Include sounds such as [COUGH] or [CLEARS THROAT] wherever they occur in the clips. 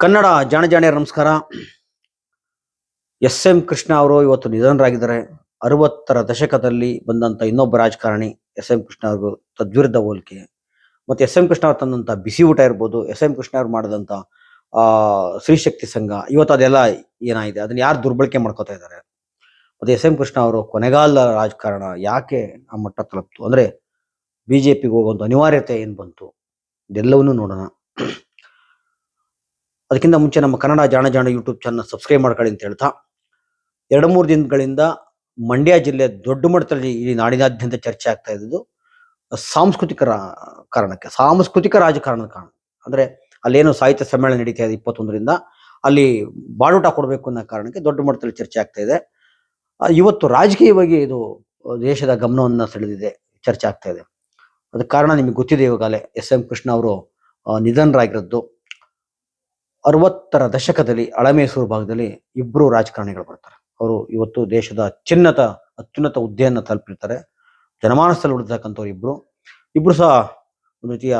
ಕನ್ನಡ ಜಾಣ ನಮಸ್ಕಾರ. S M Krishna ಅವರು ಇವತ್ತು ನಿಧನರಾಗಿದ್ದಾರೆ. ಅರವತ್ತರ ದಶಕದಲ್ಲಿ ಬಂದಂತ ಇನ್ನೊಬ್ಬ ರಾಜಕಾರಣಿ ಎಸ್ ಎಂ ಕೃಷ್ಣ ಅವರು ತದ್ವಿರುದ್ಧ ಹೋಲಿಕೆ. ಮತ್ತೆ ಎಸ್ ಎಂ ಕೃಷ್ಣ ಅವರು ತಂದಂತ ಬಿಸಿ ಊಟ ಇರ್ಬೋದು ಎಸ್ ಎಂ ಕೃಷ್ಣ ಅವರು ಮಾಡಿದಂತ, ಆ ಸ್ತ್ರೀಶಕ್ತಿ ಸಂಘ, ಇವತ್ತು ಅದೆಲ್ಲ ಏನಾಗಿದೆ? ಅದನ್ನ ಯಾರು ದುರ್ಬಳಕೆ ಮಾಡ್ಕೋತಾ ಇದ್ದಾರೆ? ಮತ್ತೆ ಎಸ್ ಎಂ ಕೃಷ್ಣ ಅವರು ಕೊನೆಗಾಲ ರಾಜಕಾರಣ ಯಾಕೆ ಆ ಮಟ್ಟ ತಲುಪ್ತು? ಅಂದ್ರೆ, ಬಿಜೆಪಿಗೆ ಹೋಗುವಂತ ಅನಿವಾರ್ಯತೆ ಏನ್ ಬಂತು? ಇದೆಲ್ಲವನ್ನೂ ನೋಡೋಣ. ಅದಕ್ಕಿಂತ ಮುಂಚೆ ನಮ್ಮ ಕನ್ನಡ ಜಾಣ ಜಾಣ ಯೂಟ್ಯೂಬ್ ಚಾನಲ್ ಸಬ್ಸ್ಕ್ರೈಬ್ ಮಾಡ್ಕೊಳ್ಳಿ ಅಂತ ಹೇಳ್ತಾ, ಎರಡು ಮೂರು ದಿನಗಳಿಂದ ಮಂಡ್ಯ ಜಿಲ್ಲೆ ದೊಡ್ಡ ಮಟ್ಟದಲ್ಲಿ ಈ ನಾಡಿನಾದ್ಯಂತ ಚರ್ಚೆ ಆಗ್ತಾ ಇದ್ದು ಸಾಂಸ್ಕೃತಿಕ ಕಾರಣಕ್ಕೆ, ಸಾಂಸ್ಕೃತಿಕ ರಾಜಕಾರಣದ ಕಾರಣ. ಅಂದ್ರೆ ಅಲ್ಲೇನು ಸಾಹಿತ್ಯ ಸಮ್ಮೇಳನ ನಡೀತಾ ಇದೆ ಇಪ್ಪತ್ತೊಂದರಿಂದ, ಅಲ್ಲಿ ಬಾಡೂಟ ಕೊಡಬೇಕು ಅನ್ನೋ ಕಾರಣಕ್ಕೆ ದೊಡ್ಡ ಮಟ್ಟದಲ್ಲಿ ಚರ್ಚೆ ಆಗ್ತಾ ಇದೆ. ಇವತ್ತು ರಾಜಕೀಯವಾಗಿ ಇದು ದೇಶದ ಗಮನವನ್ನು ಸೆಳೆದಿದೆ, ಚರ್ಚೆ ಆಗ್ತಾ ಇದೆ. ಅದಕ್ಕೆ ಕಾರಣ ನಿಮಗೆ ಗೊತ್ತಿದೆ ಇವಾಗಲೇ ಎಸ್ ಎಂ ಕೃಷ್ಣ ಅವರು ನಿಧನರಾಗಿರೋದು. ಅರವತ್ತರ ದಶಕದಲ್ಲಿ ಅಳಮೇಸೂರು ಭಾಗದಲ್ಲಿ ಇಬ್ರು ರಾಜಕಾರಣಿಗಳು ಬರ್ತಾರೆ. ಅವರು ಇವತ್ತು ದೇಶದ ಅತ್ಯುನ್ನತ ಅತ್ಯುನ್ನತ ಹುದ್ದೆಯನ್ನು ತಲುಪಿರ್ತಾರೆ. ಜನಮಾನಸದಲ್ಲಿ ಉಳಿದಕ್ಕಂಥವ್ರು ಇಬ್ರು. ಇಬ್ರು ಸಹ ಒಂದು ರೀತಿಯ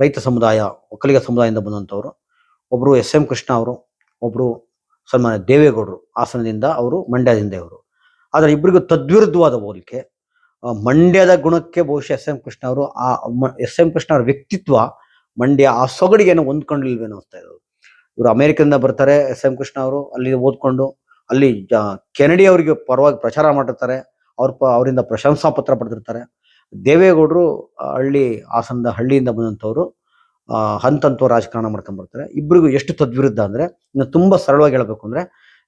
ರೈತ ಸಮುದಾಯ, ಒಕ್ಕಲಿಗ ಸಮುದಾಯದಿಂದ ಬಂದಂಥವ್ರು. ಒಬ್ರು ಎಸ್ ಎಂ ಕೃಷ್ಣ ಅವರು, ಒಬ್ರು ಸನ್ಮಾನ್ಯ ದೇವೇಗೌಡರು ಹಾಸನದಿಂದ ಅವರು, ಮಂಡ್ಯದಿಂದ ಇವರು. ಆದರೆ ಇಬ್ಬರಿಗೂ ತದ್ವಿರುದ್ಧವಾದ ಹೋಲಿಕೆ ಮಂಡ್ಯದ ಗುಣಕ್ಕೆ ಬಹುಶಃ ಎಸ್ ಎಂ ಕೃಷ್ಣ ಅವರು ಆ ಎಸ್ ಎಂ ಕೃಷ್ಣ ಅವರ ವ್ಯಕ್ತಿತ್ವ ಮಂಡ್ಯ ಆ ಸೊಗಡಿಗೆಯನ್ನು ಹೊಂದ್ಕೊಂಡಿಲ್ವೇನೋ ಅನಿಸ್ತಾ ಇರೋದು. ಇವರು ಅಮೆರಿಕದಿಂದ ಬರ್ತಾರೆ ಎಸ್. ಎಂ. ಕೃಷ್ಣ ಅವರು. ಅಲ್ಲಿ ಓದ್ಕೊಂಡು ಅಲ್ಲಿ ಕೆನಡಿ ಅವರಿಗೆ ಪರವಾಗಿ ಪ್ರಚಾರ ಮಾಡಿರ್ತಾರೆ. ಅವ್ರ ಪ ಅವರಿಂದ ಪ್ರಶಂಸಾ ಪತ್ರ ಪಡೆದಿರ್ತಾರೆ ದೇವೇಗೌಡರು ಹಳ್ಳಿ ಹಾಸನದ ಹಳ್ಳಿಯಿಂದ ಬಂದಂಥವ್ರು ಹಂತ ರಾಜಕಾರಣ ಮಾಡ್ಕೊಂಡ್ ಬರ್ತಾರೆ. ಇಬ್ಬರಿಗೂ ಎಷ್ಟು ತದ್ವಿರುದ್ಧ ಅಂದ್ರೆ ಇನ್ನು ತುಂಬಾ ಸರಳವಾಗಿ ಹೇಳಬೇಕು ಅಂದ್ರೆ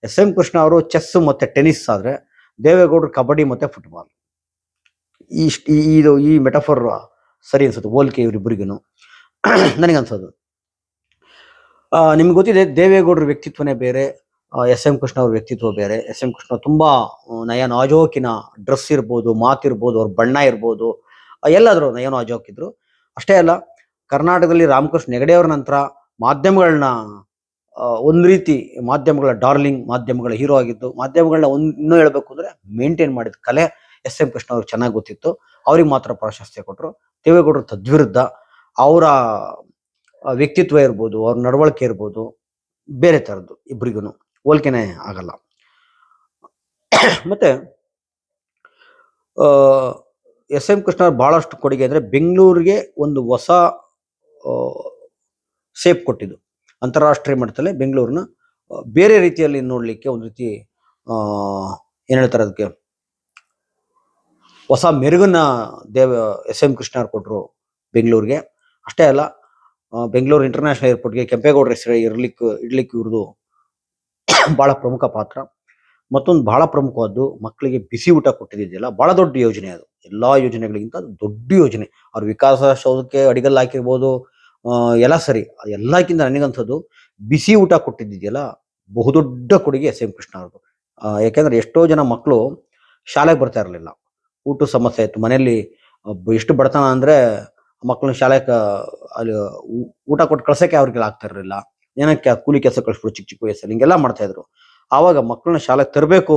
ಎಸ್. ಎಂ. ಕೃಷ್ಣ ಅವರು ಚೆಸ್ ಮತ್ತೆ ಟೆನಿಸ್ ಆದರೆ ದೇವೇಗೌಡರು ಕಬಡ್ಡಿ ಮತ್ತೆ ಫುಟ್ಬಾಲ್. ಈ ಇದು ಈ ಮೆಟಫರ್ ಸರಿ ಅನ್ಸುತ್ತೆ. ಹೋಲಿಕೆ ಇವರಿಬ್ಬರಿಗೂ [CLEARS THROAT] ನನಗನ್ಸೋದು. ಆ, ನಿಮ್ಗೆ ಗೊತ್ತಿದೆ, ದೇವೇಗೌಡರ ವ್ಯಕ್ತಿತ್ವನೇ ಬೇರೆ ಎಸ್ ಎಂ ಕೃಷ್ಣ ಅವ್ರ ವ್ಯಕ್ತಿತ್ವ ಬೇರೆ. ಎಸ್ ಎಂ ಕೃಷ್ಣ ತುಂಬಾ ನಯ ನಾಜೋಕಿನ ಡ್ರೆಸ್ ಇರ್ಬೋದು ಮಾತಿರ್ಬೋದು ಅವ್ರ ಬಣ್ಣ ಇರ್ಬೋದು ಎಲ್ಲಾದರೂ ನಯ ನಾಜೋಕಿದ್ರು ಅಷ್ಟೇ ಅಲ್ಲ, ಕರ್ನಾಟಕದಲ್ಲಿ ರಾಮಕೃಷ್ಣ ಹೆಗಡೆ ಅವ್ರ ನಂತರ ಮಾಧ್ಯಮಗಳನ್ನ ಒಂದ್ ರೀತಿ ಮಾಧ್ಯಮಗಳ ಡಾರ್ಲಿಂಗ್, ಮಾಧ್ಯಮಗಳ ಹೀರೋ ಆಗಿದ್ದು, ಮಾಧ್ಯಮಗಳನ್ನ ಒಂದ್, ಇನ್ನೂ ಹೇಳ್ಬೇಕು ಅಂದ್ರೆ ಮೇಂಟೈನ್ ಮಾಡಿದ ಕಲೆ ಎಸ್ ಎಂ ಕೃಷ್ಣ ಅವ್ರಿಗೆ ಚೆನ್ನಾಗಿ ಗೊತ್ತಿತ್ತು. ಅವ್ರಿಗೆ ಮಾತ್ರ ಪ್ರಾಶಸ್ತ್ಯ ಕೊಟ್ಟರು ದೇವೇಗೌಡರು ತದ್ವಿರುದ್ಧ, ಅವರ ವ್ಯಕ್ತಿತ್ವ ಇರ್ಬೋದು, ಅವ್ರ ನಡವಳಿಕೆ ಇರ್ಬೋದು, ಬೇರೆ ಥರದ್ದು ಇಬ್ಬರಿಗೂ ಹೋಲ್ಕೆನೇ ಆಗಲ್ಲ. ಮತ್ತೆ ಎಸ್ ಎಂ ಕೃಷ್ಣ ಭಾಳಷ್ಟು ಕೊಡುಗೆ ಅಂದರೆ ಬೆಂಗಳೂರಿಗೆ ಒಂದು ಹೊಸ ಸೇಪ್ ಕೊಟ್ಟಿದ್ದು. ಅಂತಾರಾಷ್ಟ್ರೀಯ ಮಟ್ಟದಲ್ಲಿ ಬೆಂಗಳೂರನ್ನ ಬೇರೆ ರೀತಿಯಲ್ಲಿ ನೋಡಲಿಕ್ಕೆ ಒಂದು ರೀತಿ ಏನು ಹೇಳ್ತಾರೆ ಅದಕ್ಕೆ? ಹೊಸ ಮೆರುಗನ್ನ ದೇವ, ಎಸ್ ಎಂ ಕೃಷ್ಣ ಅವ್ರು ಕೊಟ್ಟರು ಬೆಂಗಳೂರಿಗೆ. ಅಷ್ಟೇ ಅಲ್ಲ ಬೆಂಗಳೂರು ಇಂಟರ್ನ್ಯಾಷನಲ್ ಏರ್ಪೋರ್ಟ್ಗೆ ಕೆಂಪೇಗೌಡರ ಹೆಸರು ಇರ್ಲಿಕ್ಕೆ ಇಡ್ಲಿಕ್ಕೆ ಇವ್ರದ್ದು ಬಹಳ ಪ್ರಮುಖ ಪಾತ್ರ. ಮತ್ತೊಂದು ಬಹಳ ಪ್ರಮುಖವಾದ್ದು ಮಕ್ಕಳಿಗೆ ಬಿಸಿ ಊಟ ಕೊಟ್ಟಿದ್ದಿದೆಯಲ್ಲ ಬಹಳ ದೊಡ್ಡ ಯೋಜನೆ ಅದು. ಎಲ್ಲಾ ಯೋಜನೆಗಳಿಗಿಂತ ದೊಡ್ಡ ಯೋಜನೆ. ಅವ್ರ ವಿಕಾಸ ಸೌಧಕ್ಕೆ ಅಡಿಗಲ್ ಹಾಕಿರ್ಬೋದು ಎಲ್ಲ ಸರಿ. ಎಲ್ಲಕ್ಕಿಂತ ನನಗಂಥದ್ದು ಬಿಸಿ ಊಟ ಕೊಟ್ಟಿದ್ದಿದೆಯಲ್ಲ ಬಹುದೊಡ್ಡ ಕೊಡುಗೆ ಎಸ್ ಎಂ ಕೃಷ್ಣ ಅವ್ರದ್ದು ಯಾಕೆಂದ್ರೆ ಎಷ್ಟೋ ಜನ ಮಕ್ಕಳು ಶಾಲೆಗೆ ಬರ್ತಾ ಇರಲಿಲ್ಲ. ಊಟದ ಸಮಸ್ಯೆ ಇತ್ತು ಮನೆಯಲ್ಲಿ ಎಷ್ಟು ಬಡತನ ಅಂದ್ರೆ ಮಕ್ಕಳನ್ನ ಶಾಲೆಗೆ ಅಲ್ಲಿ ಊಟ ಕೊಟ್ಟು ಕಳ್ಸಕ್ಕೆ ಅವ್ರಿಗೆ ಆಗ್ತಾ ಇರಲಿಲ್ಲ. ಏನಕ್ಕೆ ಕೂಲಿ ಕೆಲಸ ಕಳಿಸ್ಬಿಡು ಚಿಕ್ಕ ಚಿಕ್ಕ ವಯಸ್ಸಲ್ಲಿ, ಹಿಂಗೆಲ್ಲ ಮಾಡ್ತಾ ಇದ್ರು. ಆವಾಗ ಮಕ್ಕಳನ್ನ ಶಾಲೆಗೆ ತರಬೇಕು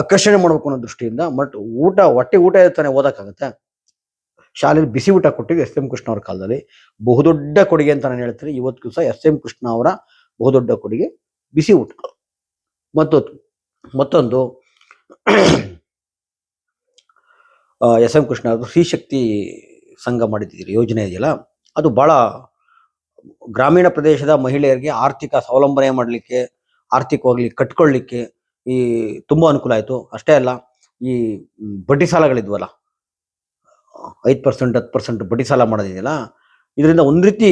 ಆಕರ್ಷಣೆ ಮಾಡ್ಬೇಕು ಅನ್ನೋ ದೃಷ್ಟಿಯಿಂದ ಮಟ್, ಊಟ, ಹೊಟ್ಟೆ ಊಟ ಇರ್ತಾನೆ ಓದಕ್ಕಾಗತ್ತೆ? ಶಾಲೆಯಲ್ಲಿ ಬಿಸಿ ಊಟ ಕೊಟ್ಟಿದ್ದು ಎಸ್ ಎಂ ಕೃಷ್ಣ ಅವ್ರ ಕಾಲದಲ್ಲಿ. ಬಹುದೊಡ್ಡ ಕೊಡುಗೆ ಅಂತ ನಾನು ಹೇಳ್ತೀನಿ. ಇವತ್ತು ಸಹ ಎಸ್ ಎಂ ಕೃಷ್ಣ ಅವರ ಬಹುದೊಡ್ಡ ಕೊಡುಗೆ ಬಿಸಿ ಊಟ. ಮತ್ತು, ಮತ್ತೊಂದು ಎಸ್ ಎಂ ಕೃಷ್ಣ ಅವರು ಶ್ರೀಶಕ್ತಿ ಸಂಘ ಮಾಡಿದ್ದೀರಿ, ಯೋಜನೆ ಇದೆಯಲ್ಲ? ಅದು ಬಹಳ ಗ್ರಾಮೀಣ ಪ್ರದೇಶದ ಮಹಿಳೆಯರಿಗೆ ಆರ್ಥಿಕ ಸ್ವಾವಲಂಬನೆ ಮಾಡಲಿಕ್ಕೆ ಆರ್ಥಿಕವಾಗಿ ಕಟ್ಕೊಳ್ಳಿಕ್ಕೆ ಈ ತುಂಬ ಅನುಕೂಲ ಆಯಿತು. ಅಷ್ಟೇ ಅಲ್ಲ, ಈ ಬಡ್ಡಿ ಸಾಲಗಳಿದ್ವಲ್ಲ, ಐದು ಪರ್ಸೆಂಟ್, ಹತ್ತು ಪರ್ಸೆಂಟ್ ಬಡ್ಡಿ ಸಾಲ ಮಾಡೋದಿದೆಯಲ್ಲ, ಇದರಿಂದ ಒಂದು ರೀತಿ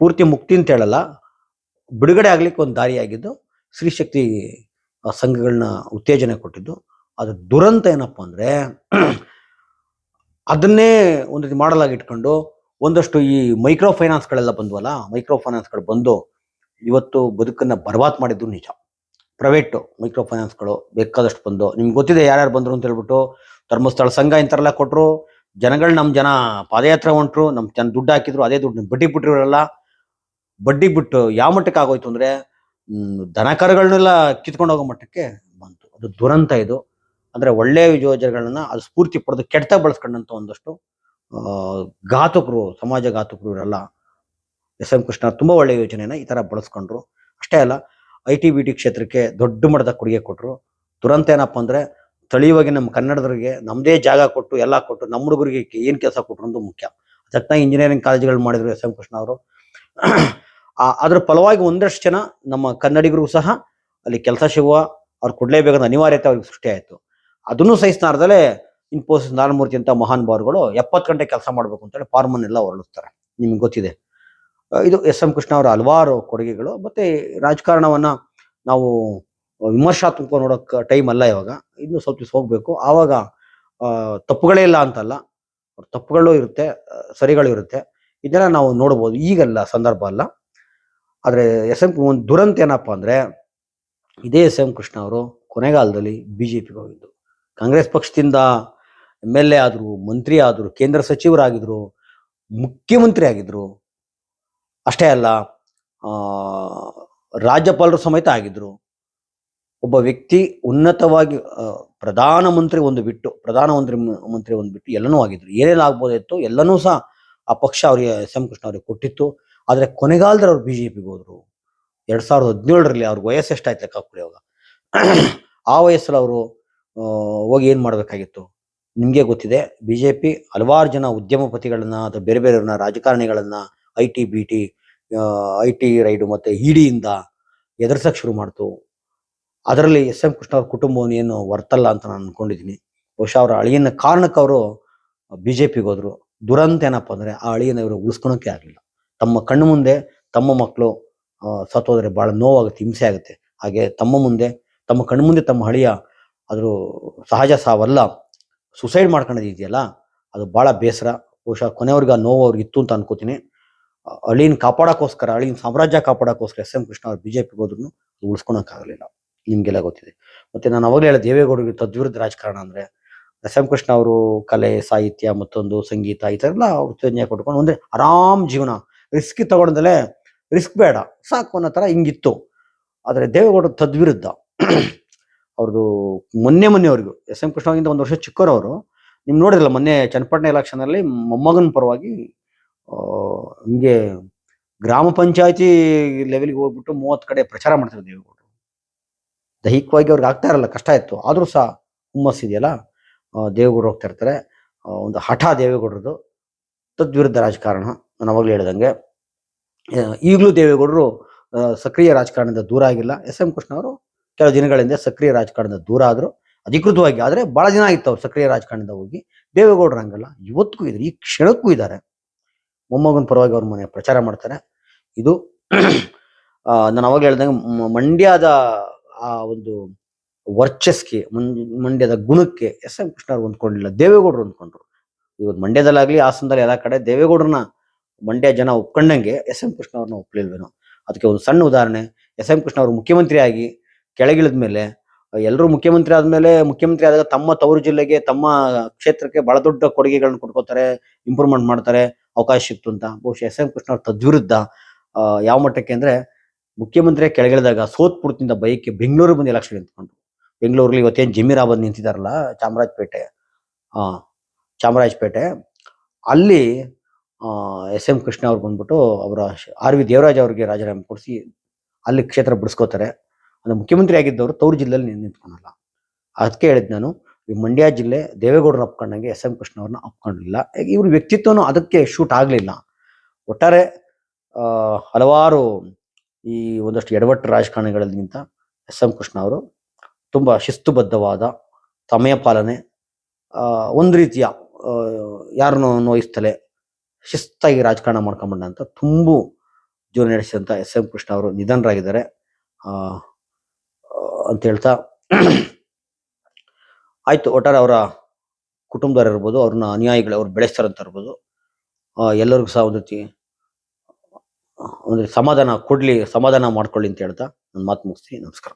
ಪೂರ್ತಿ ಮುಕ್ತಿ ಅಂತ ಹೇಳಲ್ಲ, ಬಿಡುಗಡೆ ಆಗಲಿಕ್ಕೆ ಒಂದು ದಾರಿಯಾಗಿದ್ದು ಸ್ತ್ರೀಶಕ್ತಿ ಸಂಘಗಳನ್ನ ಉತ್ತೇಜನ ಕೊಟ್ಟಿದ್ದು. ಅದು ದುರಂತ ಏನಪ್ಪ ಅಂದ್ರೆ ಅದನ್ನೇ ಒಂದು ರೀತಿ ಮಾಡಲಾಗಿ ಇಟ್ಕೊಂಡು ಒಂದಷ್ಟು ಈ ಮೈಕ್ರೋ ಫೈನಾನ್ಸ್ಗಳೆಲ್ಲ ಬಂದ್ವಲ್ಲ ಮೈಕ್ರೋ ಫೈನಾನ್ಸ್ಗಳು ಬಂದು ಇವತ್ತು ಬದುಕನ್ನ ಬರ್ಬಾದ್ ಮಾಡಿದ್ದು ನಿಜ. ಪ್ರೈವೇಟ್ ಮೈಕ್ರೋ ಫೈನಾನ್ಸ್ಗಳು ಬೇಕಾದಷ್ಟು ಬಂದು ನಿಮ್ಗೆ ಗೊತ್ತಿದೆ ಯಾರ್ಯಾರು ಬಂದರು ಅಂತ ಹೇಳ್ಬಿಟ್ಟು ಧರ್ಮಸ್ಥಳ ಸಂಘ ಇಂಥರೆಲ್ಲ ಕೊಟ್ಟರು ಜನಗಳು ನಮ್ಮ ಜನ ಪಾದಯಾತ್ರೆ ಹೊಂಟ್ರು ನಮ್ಮ ಜನ ದುಡ್ಡು ಹಾಕಿದ್ರು ಅದೇ ದುಡ್ಡು ಬಡ್ಡಿ ಬಿಟ್ಟಿರೋರೆಲ್ಲ ಬಡ್ಡಿ ಬಿಟ್ಟು ಯಾವ ಮಟ್ಟಕ್ಕೆ ಆಗೋಯ್ತು ಅಂದ್ರೆ ಹ್ಮ್, ದನ ಕರುಗಳನ್ನೆಲ್ಲ ಕಿತ್ಕೊಂಡು ಹೋಗೋ ಮಟ್ಟಕ್ಕೆ ಬಂತು. ಅದು ದುರಂತ ಇದು. ಅಂದ್ರೆ ಒಳ್ಳೆಯ ಯೋಜನೆಗಳನ್ನ ಅದು ಸ್ಫೂರ್ತಿ ಪಡೆದು ಕೆಟ್ಟ ಬಳಸ್ಕೊಂಡಂತ ಒಂದಷ್ಟು ಘಾತಕರು, ಸಮಾಜ ಘಾತಕರು ಇವರೆಲ್ಲ ಎಸ್ ಎಂ ಕೃಷ್ಣ ತುಂಬಾ ಒಳ್ಳೆ ಯೋಜನೆನ ಈ ತರ ಬಳಸ್ಕೊಂಡ್ರು. ಅಷ್ಟೇ ಅಲ್ಲ, ಐ ಟಿ ಬಿ ಟಿ ಕ್ಷೇತ್ರಕ್ಕೆ ದೊಡ್ಡ ಮಟ್ಟದ ಕೊಡುಗೆ ಕೊಟ್ಟರು ದುರಂತ ಏನಪ್ಪ ಅಂದ್ರೆ ಸ್ಥಳೀಯವಾಗಿ ನಮ್ಮ ಕನ್ನಡದವರಿಗೆ ನಮ್ಮದೇ ಜಾಗ ಕೊಟ್ಟು, ಎಲ್ಲ ಕೊಟ್ಟು ನಮ್ಮ ಹುಡುಗರಿಗೆ ಏನು ಕೆಲಸ ಕೊಟ್ಟರು ಅಂತ ಮುಖ್ಯ. ಅದಕ್ಕೆ ಇಂಜಿನಿಯರಿಂಗ್ ಕಾಲೇಜುಗಳು ಮಾಡಿದ್ರು ಎಸ್ ಎಂ ಕೃಷ್ಣ ಅವರು. ಅದ್ರ ಫಲವಾಗಿ ಒಂದಷ್ಟು ಜನ ನಮ್ಮ ಕನ್ನಡಿಗರಿಗೂ ಸಹ ಅಲ್ಲಿ ಕೆಲಸ ಸಿಗುವ, ಅವ್ರು ಕೊಡ್ಲೇಬೇಕಾದ ಅನಿವಾರ್ಯತೆ ಅವ್ರಿಗೆ ಸೃಷ್ಟಿ ಆಯಿತು. ಅದನ್ನು ಸಹಿಸ್ನಾರ್ದಲೇ ಇನ್ಫೋಸಿಸ್ ನಾರಾಯಣಮೂರ್ತಿ ಅಂತ ಮಹಾನ್ ಬಾರ್ಗಳು ಎಪ್ಪತ್ತು ಗಂಟೆ ಕೆಲಸ ಮಾಡಬೇಕು ಅಂತೇಳಿ ಫಾರ್ಮನ್ ಎಲ್ಲ ಹೊರಡಿಸ್ತಾರೆ. ನಿಮ್ಗೆ ಗೊತ್ತಿದೆ. ಇದು ಎಸ್ ಎಂ ಕೃಷ್ಣ ಅವರ ಹಲವಾರು ಕೊಡುಗೆಗಳು. ಮತ್ತೆ ರಾಜಕಾರಣವನ್ನ ನಾವು ವಿಮರ್ಶಾತ್ಮಕ ನೋಡೋಕ್ಕೆ ಟೈಮ್ ಅಲ್ಲ ಇವಾಗ. ಇನ್ನು ಸ್ವಲ್ಪ ದಿವಸ ಹೋಗ್ಬೇಕು. ಆವಾಗ ತಪ್ಪುಗಳೇ ಇಲ್ಲ ಅಂತಲ್ಲ. ತಪ್ಪುಗಳು ಇರುತ್ತೆ ಸರಿಗಳು ಇರುತ್ತೆ. ಇದನ್ನ ನಾವು ನೋಡ್ಬೋದು. ಈಗಲ್ಲ ಸಂದರ್ಭ ಅಲ್ಲ. ಆದರೆ ಎಸ್ ಎಂ ಒಂದು ದುರಂತ ಏನಪ್ಪ ಅಂದರೆ, ಇದೇ ಎಸ್ ಎಂ ಕೃಷ್ಣ ಅವರು ಕೊನೆಗಾಲದಲ್ಲಿ ಬಿ ಜೆ ಪಿಗೆ ಹೋಗಿದ್ದು. ಕಾಂಗ್ರೆಸ್ ಪಕ್ಷದಿಂದ ಎಂ ಎಲ್ ಎ ಆದರು ಮಂತ್ರಿ ಆದ್ರು ಕೇಂದ್ರ ಸಚಿವರಾಗಿದ್ರು ಮುಖ್ಯಮಂತ್ರಿ ಆಗಿದ್ರು ಅಷ್ಟೇ ಅಲ್ಲ ಆ, ರಾಜ್ಯಪಾಲರು ಸಮೇತ ಆಗಿದ್ರು. ಒಬ್ಬ ವ್ಯಕ್ತಿ ಉನ್ನತವಾಗಿ ಪ್ರಧಾನಮಂತ್ರಿ ಒಂದು ಬಿಟ್ಟು ಪ್ರಧಾನಮಂತ್ರಿ ಮಂತ್ರಿ ಒಂದು ಬಿಟ್ಟು ಎಲ್ಲನೂ ಆಗಿದ್ರು. ಏನೇನು ಆಗ್ಬೋದಿತ್ತು? ಎಲ್ಲನೂ ಸಹ ಆ ಪಕ್ಷ ಅವರಿಗೆ ಎಸ್ ಎಂ ಕೃಷ್ಣ ಅವರಿಗೆ ಕೊಟ್ಟಿತ್ತು. ಆದರೆ ಕೊನೆಗಾಲದಲ್ಲಿ ಅವ್ರು ಬಿಜೆಪಿಗೆ ಹೋದ್ರು. ಎರಡು ಸಾವಿರದ ಹದಿನೇಳರಲ್ಲಿ ಅವ್ರಿಗೆ ವಯಸ್ಸು ಎಷ್ಟಾಯ್ತು ಲೆಕ್ಕ ಅವಾಗ. ಆ ವಯಸ್ಸಲ್ಲಿ ಅವರು ಹೋಗಿ ಏನ್ ಮಾಡಬೇಕಾಗಿತ್ತು? ನಿಮಗೆ ಗೊತ್ತಿದೆ ಬಿಜೆಪಿ ಹಲವಾರು ಜನ ಉದ್ಯಮಪತಿಗಳನ್ನ ಅಥವಾ ಬೇರೆ ಬೇರೆಯವ್ರನ್ನ ರಾಜಕಾರಣಿಗಳನ್ನ I T B T I T raid ಮತ್ತೆ ಇಡಿಯಿಂದ ಎದುರ್ಸಕ್ ಶುರು ಮಾಡ್ತು. ಅದರಲ್ಲಿ ಎಸ್ ಎಂ ಕೃಷ್ಣ ಅವ್ರ ಕುಟುಂಬವನ್ನು ಏನು ವರ್ತಲ್ಲ ಅಂತ ನಾನು ಅನ್ಕೊಂಡಿದ್ದೀನಿ ಬಹುಶಃ ಅವರ ಅಳಿಯನ ಕಾರಣಕ್ಕೆ ಅವರು ಬಿಜೆಪಿಗೆ ಹೋದ್ರು. ದುರಂತ ಏನಪ್ಪ ಅಂದ್ರೆ ಆ ಅಳಿಯನ ಇವರು ಉಳಿಸ್ಕೊಳಕ್ಕೆ ಆಗಲಿಲ್ಲ. ತಮ್ಮ ಕಣ್ಣು ಮುಂದೆ ತಮ್ಮ ಮಕ್ಕಳು ಸತ್ತೋದ್ರೆ ಬಹಳ ನೋವಾಗುತ್ತೆ, ಹಿಂಸೆ ಆಗುತ್ತೆ. ಹಾಗೆ ತಮ್ಮ ಮುಂದೆ, ತಮ್ಮ ಕಣ್ಣು ಮುಂದೆ ತಮ್ಮ ಅಳಿಯ ಅದ್ರ ಸಹಜ ಸಾವಲ್ಲ. ಸುಸೈಡ್ ಮಾಡ್ಕೊಂಡಿದೆಯಲ್ಲ ಅದು ಭಾಳ ಬೇಸರ. ಬಹುಶಃ ಕೊನೆಯವ್ರಿಗೆ ಆ ನೋವು ಅವ್ರಿಗೆ ಇತ್ತು ಅಂತ ಅನ್ಕೋತೀನಿ. ಅಳಿನ ಕಾಪಾಡೋಕ್ಕೋಸ್ಕರ, ಅಳಿನ ಸಾಮ್ರಾಜ್ಯ ಕಾಪಾಡೋಕ್ಕೋಸ್ಕರ ಎಸ್ ಎಂ ಕೃಷ್ಣ ಅವ್ರು ಬಿಜೆಪಿ ಹೋದ್ರು ಉಳಿಸ್ಕೊಳಕ್ಕಾಗಲಿಲ್ಲ. ನಿಮಗೆಲ್ಲ ಗೊತ್ತಿದೆ. ಮತ್ತೆ ನಾನು ಅವಾಗಲೇ ಹೇಳ ದೇವೇಗೌಡರಿಗೆ ತದ್ವಿರುದ್ಧ ರಾಜಕಾರಣ ಅಂದರೆ ಎಸ್ ಎಂ ಕೃಷ್ಣ ಅವರು ಕಲೆ, ಸಾಹಿತ್ಯ, ಮತ್ತೊಂದು ಸಂಗೀತ ಈ ಥರ ಎಲ್ಲ ಉತ್ತೇಜನ ಕೊಟ್ಕೊಂಡು ಒಂದೇ ಆರಾಮ್ ಜೀವನ. ರಿಸ್ಕ್ ತಗೊಂಡಲೇ ರಿಸ್ಕ್ ಬೇಡ, ಸಾಕು ಅನ್ನೋ ಥರ ಹಿಂಗಿತ್ತು. ಆದರೆ ದೇವೇಗೌಡರು ತದ್ವಿರುದ್ಧ. ಅವ್ರದ್ದು ಮೊನ್ನೆ ಮೊನ್ನೆ ಮೊನ್ನೆವರೆಗೂ ಎಸ್ ಎಂ ಕೃಷ್ಣ ಒಂದು ವರ್ಷ ಚಿಕ್ಕವರವರು. ನಿಮ್ ನೋಡಿದ್ರಲ್ಲ ಮೊನ್ನೆ ಚನ್ನಪಟ್ಟಣ ಎಲೆಕ್ಷನ್ ಅಲ್ಲಿ ಮೊಮ್ಮಗನ ಪರವಾಗಿ ನಿಮಗೆ ಗ್ರಾಮ ಪಂಚಾಯತಿ ಲೆವೆಲ್ಗೆ ಹೋಗ್ಬಿಟ್ಟು ಮೂವತ್ತು ಕಡೆ ಪ್ರಚಾರ ಮಾಡ್ತಾರೆ ದೇವೇಗೌಡರು. ದೈಹಿಕವಾಗಿ ಅವ್ರಿಗೆ ಆಗ್ತಾ ಇರಲ್ಲ, ಕಷ್ಟ ಇತ್ತು. ಆದರೂ ಸಹ ಹುಮ್ಮಸ್ ಇದೆಯಲ್ಲ ದೇವೇಗೌಡರು ಹೋಗ್ತಾ ಇರ್ತಾರೆ. ಒಂದು ಹಠ ದೇವೇಗೌಡರದು ತದ್ವಿರುದ್ಧ ರಾಜಕಾರಣ, ನಾನು ಅವಾಗಲೇ ಹೇಳಿದಂಗೆ. ಈಗಲೂ ದೇವೇಗೌಡರು ಸಕ್ರಿಯ ರಾಜಕಾರಣದಿಂದ ದೂರ ಆಗಿಲ್ಲ. ಎಸ್ ಎಂ ಕೃಷ್ಣ ಅವರು ಕೆಲವು ದಿನಗಳಿಂದ ಸಕ್ರಿಯ ರಾಜಕಾರಣದಿಂದ ದೂರ ಆದರೂ, ಅಧಿಕೃತವಾಗಿ ಆದರೆ ಬಹಳ ದಿನ ಆಯ್ತು ಅವ್ರು ಸಕ್ರಿಯ ರಾಜಕಾರಣದಿಂದ ಹೋಗಿ. ದೇವೇಗೌಡರು ಹಂಗಲ್ಲ, ಇವತ್ತಿಗೂ ಇದ್ದಾರೆ, ಈ ಕ್ಷಣಕ್ಕೂ ಇದ್ದಾರೆ. ಮೊಮ್ಮಗನ ಪರವಾಗಿ ಅವ್ರ ಮನೆ ಪ್ರಚಾರ ಮಾಡ್ತಾರೆ. ಇದು ನಾನು ಅವಾಗ ಹೇಳ್ದಂಗೆ ಮಂಡ್ಯದ, ಆ, ಒಂದು ವರ್ಚಸ್ಗೆ ಮಂಡ್ಯದ ಗುಣಕ್ಕೆ ಎಸ್ ಎಂ ಕೃಷ್ಣ ಅವ್ರು ಹೊಂದ್ಕೊಂಡಿಲ್ಲ, ದೇವೇಗೌಡರು ಹೊಂದ್ಕೊಂಡ್ರು. ಇವತ್ತು ಮಂಡ್ಯದಲ್ಲಾಗ್ಲಿ ಹಾಸನದಲ್ಲಿ ಎಲ್ಲ ಕಡೆ ದೇವೇಗೌಡರನ್ನ ಮಂಡ್ಯ ಜನ ಒಪ್ಕೊಂಡಂಗೆ ಎಸ್ ಎಂ ಕೃಷ್ಣ ಅವ್ರನ್ನ ಒಪ್ಲಿಲ್ವೇನೋ. ಅದಕ್ಕೆ ಒಂದು ಸಣ್ಣ ಉದಾಹರಣೆ, ಎಸ್ ಎಂ ಕೃಷ್ಣ ಅವರು ಮುಖ್ಯಮಂತ್ರಿ ಆಗಿ ಕೆಳಗಿಳಿದ ಮೇಲೆ ಎಲ್ಲರೂ ಮುಖ್ಯಮಂತ್ರಿ ಆದ್ಮೇಲೆ ಮುಖ್ಯಮಂತ್ರಿ ಆದಾಗ ತಮ್ಮ ತವರು ಜಿಲ್ಲೆಗೆ, ತಮ್ಮ ಕ್ಷೇತ್ರಕ್ಕೆ ಬಹಳ ದೊಡ್ಡ ಕೊಡುಗೆಗಳನ್ನ ಕೊಟ್ಕೋತಾರೆ ಇಂಪ್ರೂವ್ಮೆಂಟ್ ಮಾಡ್ತಾರೆ, ಅವಕಾಶ ಸಿಕ್ತು ಅಂತ. ಬಹುಶಃ ಎಸ್. ಎಂ. ಕೃಷ್ಣ ಅವ್ರ ತದ್ವಿರುದ್ಧ ಯಾವ ಮಟ್ಟಕ್ಕೆ ಅಂದ್ರೆ ಮುಖ್ಯಮಂತ್ರಿ ಕೆಳಗಿಳಿದಾಗ ಸೋತ್ಪುರದಿಂದ ಬೈಕ್ ಬೆಂಗಳೂರು ಬಂದು ಎಲೆಕ್ಷನ್ ನಿಂತ್ಕೊಂಡು ಬೆಂಗಳೂರಲ್ಲಿ ಇವತ್ತೇನು ಜಮೀರ ಬಂದು ನಿಂತಿದಾರಲ್ಲ, ಚಾಮರಾಜಪೇಟೆ, ಆ, ಚಾಮರಾಜಪೇಟೆ, ಅಲ್ಲಿ ಎಸ್. ಎಂ. ಕೃಷ್ಣ ಅವ್ರು ಬಂದ್ಬಿಟ್ಟು ಅವರ ಆರ್ ವಿ ದೇವರಾಜ್ ಅವ್ರಿಗೆ ರಾಜೀನಾಮೆ ಕೊಡಿಸಿ ಅಲ್ಲಿ ಕ್ಷೇತ್ರ ಬಿಡಿಸ್ಕೋತಾರೆ. ಅಂದ್ರೆ ಮುಖ್ಯಮಂತ್ರಿ ಆಗಿದ್ದವರು ತವರು ಜಿಲ್ಲೆಯಲ್ಲಿ ನಿಂತ್- ನಿಂತ್ಕೊಳಲ್ಲ ಅದಕ್ಕೆ ಹೇಳಿದ್ ನಾನು, ಈ ಮಂಡ್ಯ ಜಿಲ್ಲೆ ದೇವೇಗೌಡರನ್ನ ಅಪ್ಕೊಂಡಂಗೆ ಎಸ್ ಎಂ ಕೃಷ್ಣ ಅವ್ರನ್ನ ಅಪ್ಕೊಂಡಿಲ್ಲ ಇವ್ರ ವ್ಯಕ್ತಿತ್ವನೂ ಅದಕ್ಕೆ ಶೂಟ್ ಆಗಲಿಲ್ಲ. ಒಟ್ಟಾರೆ ಹಲವಾರು ಈ ಒಂದಷ್ಟು ಎಡವಟ್ಟು ರಾಜಕಾರಣಿಗಳಿಗಿಂತ ಎಸ್ ಎಂ ಕೃಷ್ಣ ಅವರು ತುಂಬಾ ಶಿಸ್ತುಬದ್ಧವಾದ ಸಮಯ ಪಾಲನೆ ಒಂದು ರೀತಿಯ ಯಾರನ್ನು ನೋಯಿಸ್ತಲೇ ಶಿಸ್ತಾಗಿ ರಾಜಕಾರಣ ಮಾಡ್ಕೊಂಬಂದಂತ ತುಂಬು ಜೀವನ ನಡೆಸಿದಂಥ ಎಸ್ ಎಂ ಕೃಷ್ಣ ಅವರು ನಿಧನರಾಗಿದ್ದಾರೆ ಅಂತ ಹೇಳ್ತಾ [CLEARS THROAT] ಆಯ್ತು, ಒಟ್ಟಾರೆ ಅವರ ಕುಟುಂಬದವ್ರು ಇರ್ಬೋದು, ಅವ್ರನ್ನ ಅನುಯಾಯಿಗಳು ಅವ್ರು ಬೆಳೆಸ್ತಾರಂತ ಇರ್ಬೋದು. ಎಲ್ಲರಿಗೂ ಸಹ ಒಂದು ಒಂದು ಸಮಾಧಾನ ಕೊಡ್ಲಿ, ಸಮಾಧಾನ ಮಾಡ್ಕೊಳ್ಳಿ ಅಂತ ಹೇಳ್ತಾ ನನ್ನ ಮಾತು ಮುಗಿಸ್ತೀನಿ. ನಮಸ್ಕಾರ.